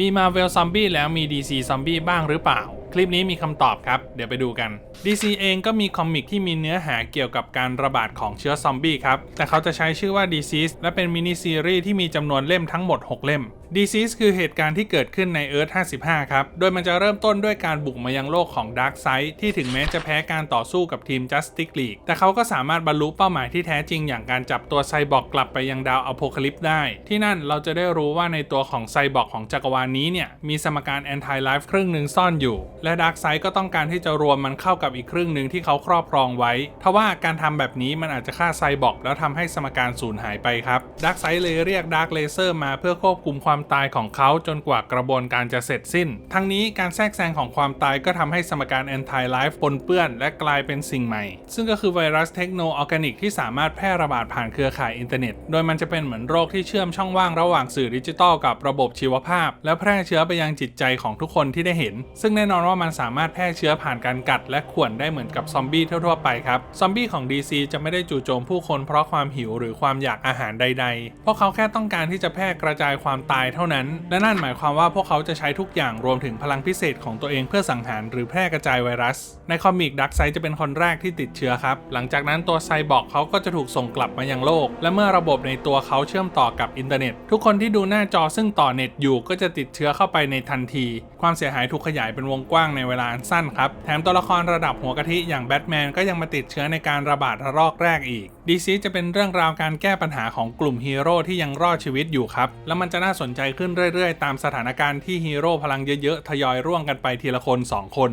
มีมาเวลซัมบี้แล้วมี DC ซัมบี้บ้างหรือเปล่า คลิปนี้มีคำตอบครับ เดี๋ยวไปดูกัน DC เองก็มีคอมิกที่มีเนื้อหาเกี่ยวกับการระบาดของเชื้อซอมบี้ครับ แต่เขาจะใช้ชื่อว่า Disease และเป็นมินิซีรีส์ที่มีจำนวนเล่มทั้งหมด 6 เล่ม Disease คือเหตุการณ์ที่เกิดขึ้นใน Earth 55 ครับ โดยมันจะเริ่มต้นด้วยการบุกมายังโลกของ Darkseid ที่ถึงแม้จะแพ้การต่อสู้กับทีม Justice League แต่เขาก็สามารถบรรลุเป้าหมายที่แท้จริงอย่างการจับตัวไซบอร์กกลับไปยังดาวอโพคาลิปได้ ที่นั่นเราจะได้รู้ว่าในตัวของไซบอร์กของจักรวาลนี้เนี่ยมีสมการ Anti Life ครึ่งหนึ่งซ่อนอยู่และ Darkseid ก็ต้องการที่จะรวมมันเข้ากับอีกครึ่งหนึ่งที่เขาครอบครองไว้ ทว่าการทำแบบนี้มันอาจจะฆ่าไซบอร์กแล้วทำให้สมการสูญหายไปครับ Darkseid เลยเรียก Dark Laser มาเพื่อควบคุมความตายของเขาจนกว่ากระบวนการจะเสร็จสิ้น ทั้งนี้การแทรกแซงของความตายก็ทำให้สมการ Anti Life ปนเปื้อน และกลายเป็นสิ่งใหม่ ซึ่งก็คือไวรัสเทคโนออร์แกนิกที่สามารถแพร่ระบาดผ่านเครือข่ายอินเทอร์เน็ต โดยมันจะเป็นเหมือนโรคที่เชื่อมช่องว่างระหว่างสื่อดิจิทัลกับระบบชีวภาพ และแพร่เชื้อไปยังจิตใจของทุกคนที่ได้เห็น ซึ่งแน่นอนว่าามันสามารถแพร่เชื้อผ่านการกัดและข่วนได้เหมือนกับซอมบี้ทั่วๆไปครับ ซอมบี้ของ DC จะไม่ได้จู่โจมผู้คนเพราะความหิวหรือความอยากอาหารใดๆ พวกเขาแค่ต้องการที่จะแพร่กระจายความตายเท่านั้น และนั่นหมายความว่าพวกเขาจะใช้ทุกอย่างรวมถึงพลังพิเศษของตัวเองเพื่อสังหารหรือแพร่กระจายไวรัส ในคอมิกดักไซจะเป็นคนแรกที่ติดเชื้อครับ หลังจากนั้นตัวไซบอร์กเขาก็จะถูกส่งกลับมายังโลก และเมื่อระบบในตัวเขาเชื่อมต่อกับอินเทอร์เน็ต ทุกคนที่ดูหน้าจอซึ่งต่อเน็ตอยู่ก็จะติดเชื้อเข้าไปในทันที ความเสียหายถูกขยายเป็นวงกว้างในเวลาอันสั้นครับ แถมตัวละครระดับหัวกะทิอย่างแบทแมนก็ยังมาติดเชื้อในการระบาดระลอกแรกอีกดีซีจะเป็นเรื่องราวการแก้ปัญหาของกลุ่มฮีโร่ที่ยังรอดชีวิตอยู่ครับ แล้วมันจะน่าสนใจขึ้นเรื่อยๆ ตามสถานการณ์ที่ฮีโร่พลังเยอะๆ ทยอยร่วงกันไปทีละคน 2 คน